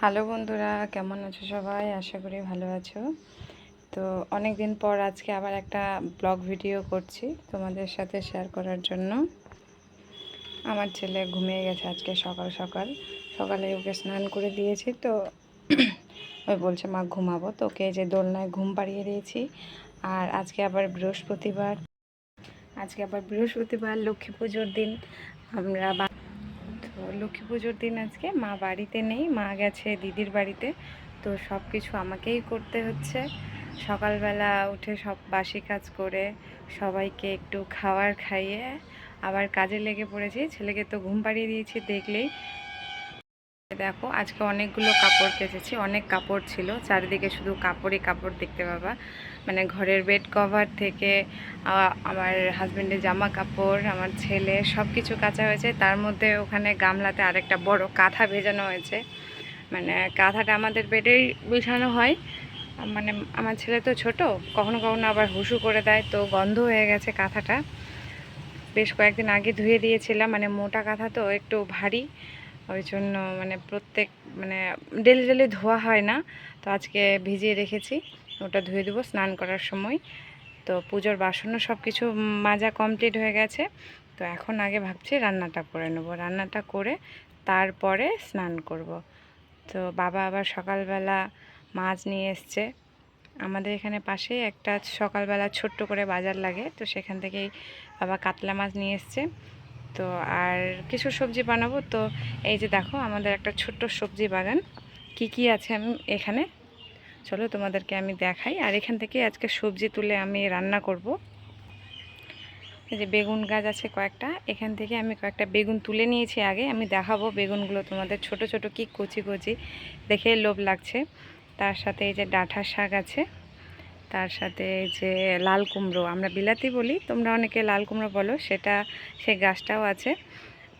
Hello বন্ধুরা, কেমন আছো সবাই? আশা করি ভালো আছো। তো অনেক দিন পর আজকে আবার একটা ব্লগ ভিডিও করছি তোমাদের সাথে শেয়ার করার জন্য। আমার ছেলে ঘুমিয়ে গেছে আজকে সকাল সকাল। সকালে ওকে স্নান করে দিয়েছি তো ওই বলছে, মা, ঘুমাবো। তো ওকে যে দোলনায় ঘুম পাড়িয়ে দিয়েছি। আর আজকে আবার বৃহস্পতিবার। আজকে আবার বৃহস্পতিবার, লক্ষ্মী পুজোর দিন। আমরা লক্ষ্মী পুজোর দিন আজকে। মা বাড়িতে নেই, মা গেছে দিদির বাড়িতে। তো সব কিছু আমাকেই করতে হচ্ছে। সকালবেলা উঠে সব বাসি কাজ করে সবাইকে একটু খাবার খাইয়ে আবার কাজে লেগে পড়েছি। ছেলেকে তো ঘুম পাড়িয়ে দিয়েছি দেখলেই। দেখো, আজকে অনেকগুলো কাপড় কেচেছি, অনেক কাপড় ছিল। চারিদিকে শুধু কাপড়ই কাপড় দেখতে পাবা। মানে ঘরের বেড কভার থেকে আমার হাজব্যান্ডের জামা কাপড়, আমার ছেলে সব কিছু কাচা হয়েছে। তার মধ্যে ওখানে গামলাতে আরেকটা বড় কাঁথা ভেজানো হয়েছে। মানে কাঁথাটা আমাদের বেডেই বিছানো হয়। মানে আমার ছেলে তো ছোট, কখনো কখনো আবার হুসু করে দেয়, তো গন্ধ হয়ে গেছে কাঁথাটা। বেশ কয়েকদিন আগে ধুয়ে দিয়েছিলাম মানে মোটা কাঁথা তো একটু ভারী। ওই জন্য মানে প্রত্যেক মানে ডেলি ডেলি ধোয়া হয় না, তো আজকে ভিজিয়ে রেখেছি। ওটা ধুয়ে দেবো স্নান করার সময়। তো পুজোর বাসনও সব কিছু মাজা কমপ্লিট হয়ে গেছে। তো এখন আগে ভাবছি রান্নাটা করে নেব। রান্নাটা করে তারপরে স্নান করব। তো বাবা আবার সকালবেলা মাছ নিয়ে এসছে। আমাদের এখানে পাশে একটা সকালবেলা ছোট্ট করে বাজার লাগে। তো সেখান থেকেই বাবা কাতলা মাছ নিয়ে এসছে। তো আর কিছু সবজি বানাবো। তো এই যে দেখো, আমাদের একটা ছোট্ট সবজি বাগান। কি কি আছে আমি এখানে? চলো তোমাদেরকে আমি দেখাই। আর এখান থেকে আজকে সবজি তুলে আমি রান্না করব। এই যে বেগুন গাছ আছে কয়েকটা, এখান থেকে আমি কয়েকটা বেগুন তুলে নিয়েছি আগে। আমি দেখাবো বেগুনগুলো তোমাদের ছোট ছোট কি কচি কচি। দেখে লোভ লাগছে। তার সাথে এই যে ডাঁটা শাক আছে। তার সাথে যে লাল কুমড়ো। আমরা বিলাতি বলি, তোমরা অনেকে লাল কুমড়ো বলো, সেটা সেই গাছটাও আছে।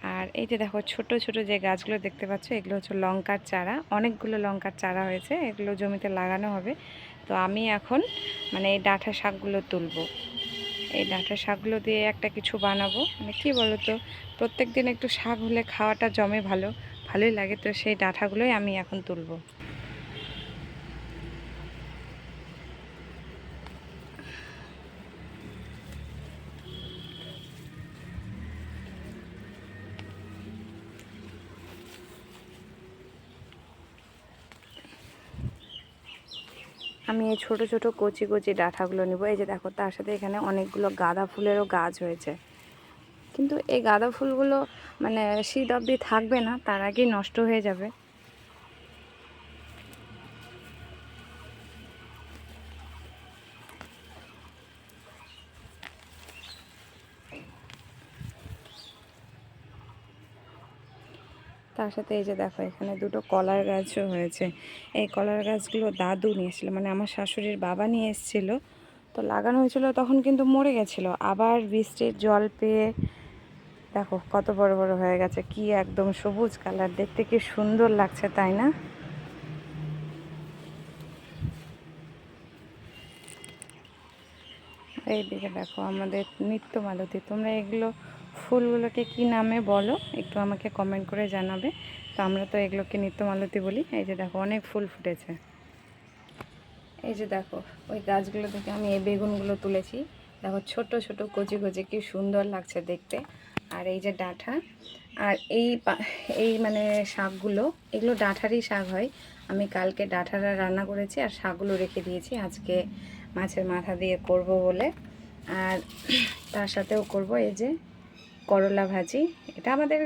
আর এই যে দেখো, ছোট ছোট যে গাছগুলো দেখতে পাচ্ছ, এগুলো হচ্ছে লঙ্কার চারা। অনেকগুলো লঙ্কার চারা হয়েছে, এগুলো জমিতে লাগানো হবে। তো আমি এখন মানে এই ডাঁটা শাকগুলো তুলবো। এই ডাঁটা শাকগুলো দিয়ে একটা কিছু বানাবো। মানে কী বলো তো প্রত্যেক দিন একটু শাক হলে খাওয়াটা জমে ভালো, ভালোই লাগে। তো সেই ডাঁটাগুলোই আমি এখন তুলবো। আমি এই ছোটো ছোটো কচি কচি ডাঁটাগুলো নেব। এই যে দেখো, তার সাথে এখানে অনেকগুলো গাঁদা ফুলেরও গাছ হয়েছে। কিন্তু এই গাঁদা ফুলগুলো মানে শীত অবধি থাকবে না, তার আগেই নষ্ট হয়ে যাবে। তার সাথে এই যে দেখো, এখানে দুটো কলার গাছও হয়েছে। এই কলার গাছগুলো দাদু নিয়ে এসেছিল মানে আমার শাশুড়ির বাবা নিয়ে এসেছিল। তো লাগানো হয়েছিল, তখন কিন্তু মরে গেছিল। আবার বৃষ্টির জল পেয়ে, দেখো কত বড় বড় হয়ে গেছে, কি একদম সবুজ কালার। দেখতে কি সুন্দর লাগছে, তাই না? এইদিকে দেখো আমাদের নিত্য মালতী তোমরা এগুলো ফুলগুলোকে কি নামে বলো? একটু আমাকে কমেন্ট করে জানাবে। তো আমরা তো এগুলোকে নিত্য মালতী বলি। এই যে দেখো, অনেক ফুল ফুটেছে। এই যে দেখো, ওই গাছগুলো থেকে আমি এই বেগুনগুলো তুলেছি। দেখো, ছোট ছোট, কচি কচি, কি সুন্দর লাগছে দেখতে। আর এই যে ডাঁটা আর এই এই মানে শাকগুলো, এগুলো ডাঁঠারই শাক হয়। আমি কালকে ডাঁঠারা রান্না করেছি আর শাকগুলো রেখে দিয়েছি। আজকে মাছের মাথা দিয়ে করব বলে। আর তার সাথেও করব এই যে করলা ভাজি। এটা আমাদের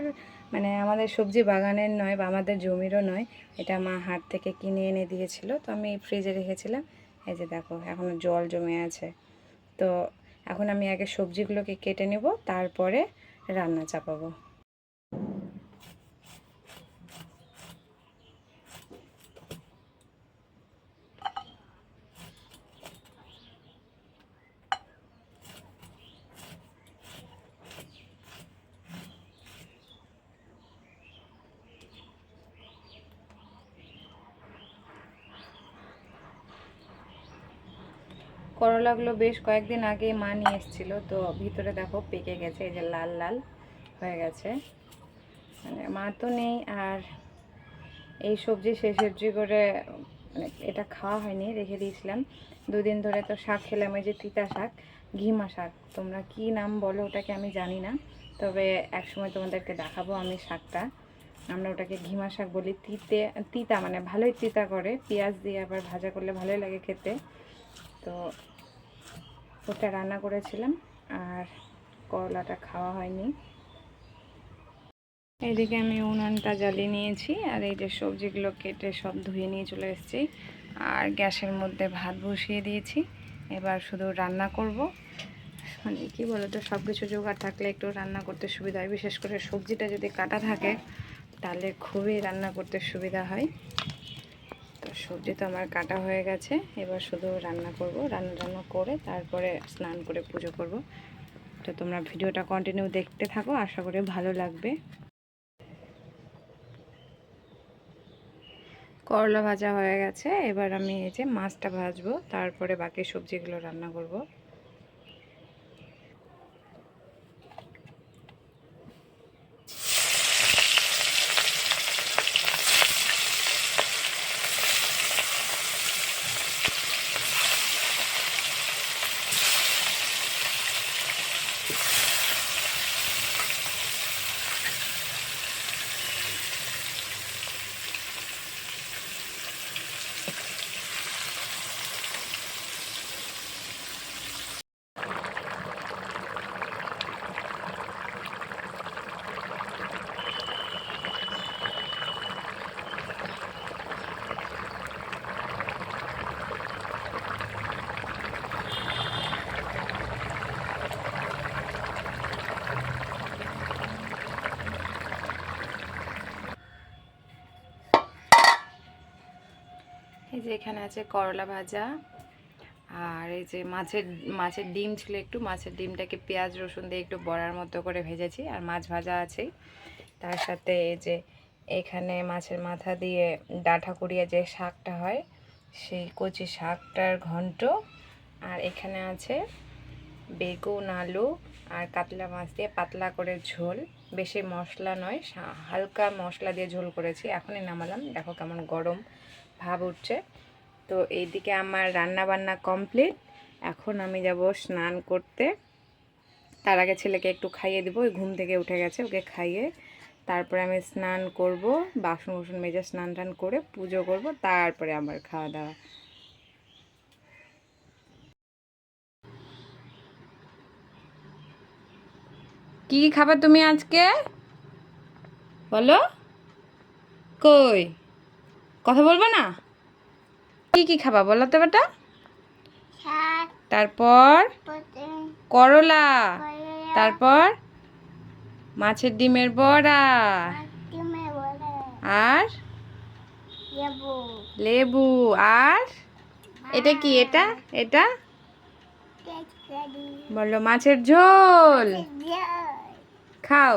মানে আমাদের সবজি বাগানের নয় বা আমাদের জমিরও নয়। এটা মা হাট থেকে কিনে এনে দিয়েছিল, তো আমি ফ্রিজে রেখেছিলাম। এই যে দেখো এখনও জল জমে আছে। তো এখন আমি আগে সবজিগুলোকে কেটে নেব, তারপরে রান্না চাপাবো। করলাগুলো বেশ কয়েকদিন আগে মা নিয়ে এসেছিল, তো ভিতরে দেখো পেকে গেছে, এই যে লাল লাল হয়ে গেছে। মানে মা তো নেই, আর এই সবজি সে সবজি করে মানে এটা খাওয়া হয়নি, রেখে দিয়েছিলাম। দুদিন ধরে তো শাক খেলাম ওই যে তিতা শাক, ঘিমা শাক। তোমরা কি নাম বলো ওটাকে আমি জানি না, তবে একসময় তোমাদেরকে দেখাবো আমি শাকটা। আমরা ওটাকে ঘিমা শাক বলি, তিতে, তিতা মানে ভালোই তিতা করে, পেঁয়াজ দিয়ে আবার ভাজা করলে ভালোই লাগে খেতে। তো ওটা রান্না করেছিলাম আর করলাটা খাওয়া হয়নি। এদিকে আমি উনানটা জ্বালিয়ে নিয়েছি আর এই যে সবজিগুলো কেটে সব ধুয়ে নিয়ে চলে এসেছি। আর গ্যাসের মধ্যে ভাত বসিয়ে দিয়েছি। এবার শুধু রান্না করব। মানে কি বলো তো সব কিছু জোগাড় থাকলে একটু রান্না করতে সুবিধা হয়। বিশেষ করে সবজিটা যদি কাটা থাকে, তাহলে খুবই রান্না করতে সুবিধা হয়। সবজি তো আমার কাটা হয়ে গেছে। এবার শুধু রান্না করব। রান্না টান্না করে তারপরে স্নান করে পুজো করব। তো তোমরা ভিডিওটা কন্টিনিউ দেখতে থাকো। আশা করি ভালো লাগবে। করলা ভাজা হয়ে গেছে। এবার আমি এই যে মাছটা ভাজবো। তারপরে বাকি সবজিগুলো রান্না করব। এখানে আছে করলা ভাজা, আর এই যে মাছের মাছের ডিম ছিল একটু, মাছের ডিমটাকে পেঁয়াজ, রসুন দিয়ে একটু বড়ার মতো করে ভেজেছি, আর মাছ ভাজা আছেই। তার সাথে এই যে এখানে মাছের মাথা দিয়ে ডাঁটা কুড়িয়ে যে শাকটা হয়, সেই কচি শাকটার ঘন্ট, আর এখানে আছে বেগুন, আলু, আর কাতলা মাছ দিয়ে পাতলা করে ঝোল। বেশি মশলা নয় হালকা মশলা দিয়ে ঝোল করেছি। এখনই নামালাম। দেখো কেমন গরম ভাব উঠছে। তো এইদিকে আমার রান্না বান্না কমপ্লিট। এখন আমি যাব স্নান করতে। তার আগে ছেলেকে একটু খাইয়ে দেবো। ওই ঘুম থেকে উঠে গেছে, ওকে খাইয়ে তারপরে আমি স্নান করব। বাসন কুসন মেজে স্নান টান করে পুজো করব। তারপরে আমার খাওয়া দাওয়া কি কি খাবে তুমি আজকে? বলো। কই? কথা বলব না? কি কি খাবা বলো তো বেটা। তারপর করলা তারপর মাছের ডিমের বড়া। আর? লেবু। আর? এটা কি এটা? এটা? বলো মাছের ঝোল। খাও।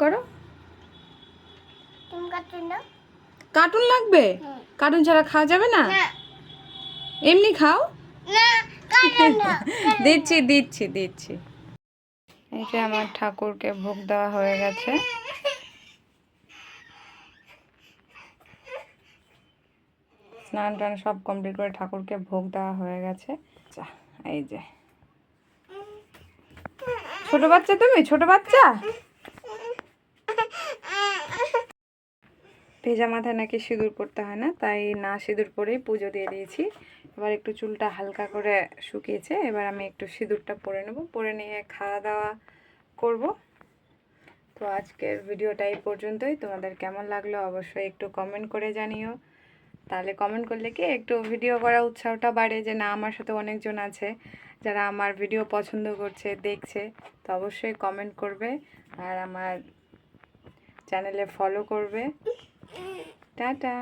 করো। কার্টুন লাগবে? কার্টুন ছাড়া খাওয়া যাবে না? এমনি খাও। না কাটো না দিচ্ছি দিচ্ছি দিচ্ছি। এই যে আমার ঠাকুরকে ভোগ দেওয়া হয়ে গেছে। স্নান টান সব কমপ্লিট করে ঠাকুরকে ভোগ দেওয়া হয়ে গেছে। যা, এই যে। ছোট বাচ্চা তুমি? ছোট বাচ্চা? ভেজা মাথায় নাকি সিঁদুর পরতে হয় না, তাই না সিঁদুর পরেই পুজো দিয়ে দিয়েছি। এবার একটু চুলটা হালকা করে শুকিয়েছে, এবার আমি একটু সিঁদুরটা পরে নেব। পরে নিয়ে খাওয়া দাওয়া করব। তো আজকের ভিডিওটা এই পর্যন্তই। তোমাদের কেমন লাগল অবশ্যই একটু কমেন্ট করে জানিও। তাহলে কমেন্ট করলে কি একটু ভিডিও করার উৎসাহটা বাড়ে যে না, আমার সাথে অনেকজন আছে যারা আমার ভিডিও পছন্দ করছে, দেখছে। তো অবশ্যই কমেন্ট করবে আর আমার চ্যানেলে ফলো করবে। টাটা।